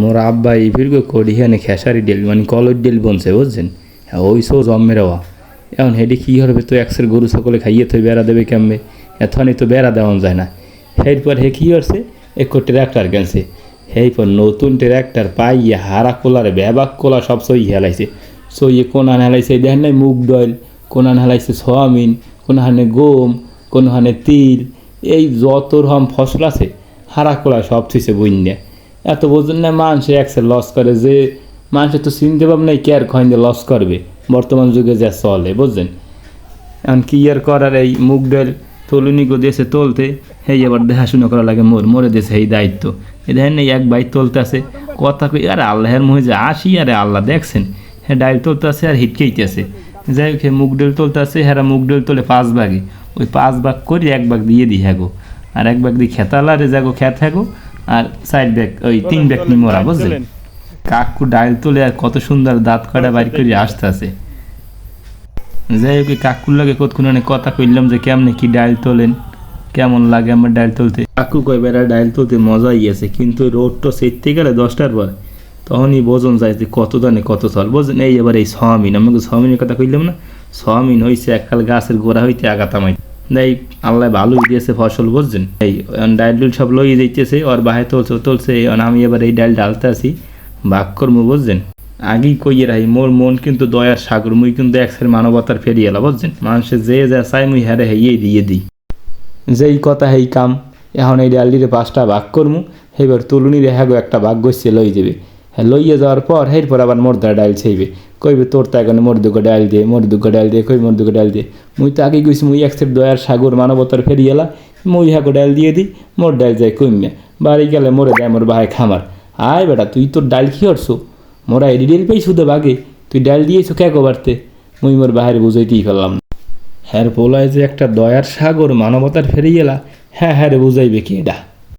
মোর আব্বা এই ফিরকে কডিহানে খেসারি ডেল মানে কলর ডেল বনছে, বুঝছেন? হ্যাঁ ওই সো জন্মের হওয়া এখন হেডি কী হবে তো একসের গরু সকলে খাইয়ে থই বেড়া দেবে কেমবে এতখানি তো বেড়া দেওয়া যায় না। এরপর হে কী করছে? এক ট্র্যাক্টর কিনছে এরপর নতুন ট্র্যাক্টর পাইয়ে হারা কোলারে ব্যাবাক কোলা সব সই হেলাইছে। সইয়ে কোনান হেলাইছে দেখেন নাই মুগ ডয়েল কোনান হেলাইছে সোয়াবিন কোনহানে গম কোনহানে তিল, এই যত রকম ফসল আছে, হারা কোলা সব থুইছে বইন্যা। এত বোঝেন না মানুষে একসে লস করে যে মানুষের তো চিনতে পাব নাই কেয়ার খয়েন দিয়ে লস করবে। বর্তমান যুগে যা চলে, বুঝছেন? এখন কি আর করার এই মুগ ডাল তলুনি গো দেশে তুলতে হেই আবার দেখাশুনো করা লাগে মোর, মোরে দেশে এই দায়িত্ব। এই দেখেন না, এক বাইক তুলতে আছে, কথা কই, আরে আল্লাহের মুহে যে আসি, আরে আল্লাহ দেখছেন। হ্যাঁ ডাইল তুলতে আছে, আর হিটকেইতে আছে। যাই হোক মুগ ডাল তুলতে আছে হ্যাঁ মুগ ডাল তোলে পাঁচ ভাগে। ওই পাঁচ ভাগ করে, এক ভাগ দিয়ে দিই হ্যাগো আর এক ভাগ দিয়ে খেতালারে যাগো খেত হ্যাগো আর সাইড ব্যাগ ওই তিন ব্যাগ নিয়ে মোরা বুঝলেন? কাকু ডাইল তুলে আর কত সুন্দর দাঁত কাটা বাড়ি করে আসতে আছে যাই হোক কাকুর লাগে কতক্ষণ কথা কইলাম যে কেমনে কি ডাইল তোলেন কেমন লাগে আমার ডাইল তুলতে। কাকু কয় বেড়া ডাইল তুলতে মজাই আছে কিন্তু রোডটা সেরতে গেলে দশটার পর। তখনই বোঝন যায় যে কত দানে কত চল বোঝেন এই এবার এই সমিন আমাকে সমিনের কথা কইলাম না সমিন হয়েছে এককাল গাছের গোড়া হইতে আগাতামাই তাই আল্লাহ ভালোই দিয়েছে ফসল, বুঝছেন? এই ডাইল ডুল সব লইয়ে দিতেছে ওর বাহে তুলছে তুলছে আমি এবার এই ডাইল ডালতে আসি ভাগ করব বুঝছেন? আগেই কইয়ে রাহি মোর মন কিন্তু দয়ার সাগর, মুই কিন্তু এক একসের মানবতার ফেরিয়ে এলা বুঝছেন? মানুষের যে যা চাই মুই হ্যারে হেয়ে দিয়ে দিই। যেই কথা হেই কাম, এখন এই ডালটিরে পাঁচটা ভাগ করমু এবার তুলুনি রে হ্যাগো একটা ভাগ গছে লই যাবে। লইয়ে যাওয়ার পর এরপর আবার মোরদা ডাইল চাইবে কইবে, তোর তো এখানে মোর দুটো ডাইল দিয়ে মোর দুটো ডাইল দিয়ে কই মোর দুটো ডাইল দিয়ে মুই তো আগে কইছি, মুই একসের দয়ার সাগর মানবতার ফেরিয়ে এলা, মুই হ্যাগো ডাইল দিয়ে দিই, মোর ডাইল যায় কইমিয়া। বাড়ি গেলে মোরে দেয় মোর ভাই খামার। আয় বেটা, তুই তোর ডাইল কি করছ? মোরা এডি ডেল পেয়েছু তো বাগে, তুই ডাল দিয়েছ কে বাড়তে? মুই মোর বাহারে বুঝাইতেই না। হ্যাঁ পোলায় যে একটা দয়ার সাগর মানবতার ফেরিয়ে এলা হ্যাঁ হ্যাঁ রে, বুঝাইবে কি এটা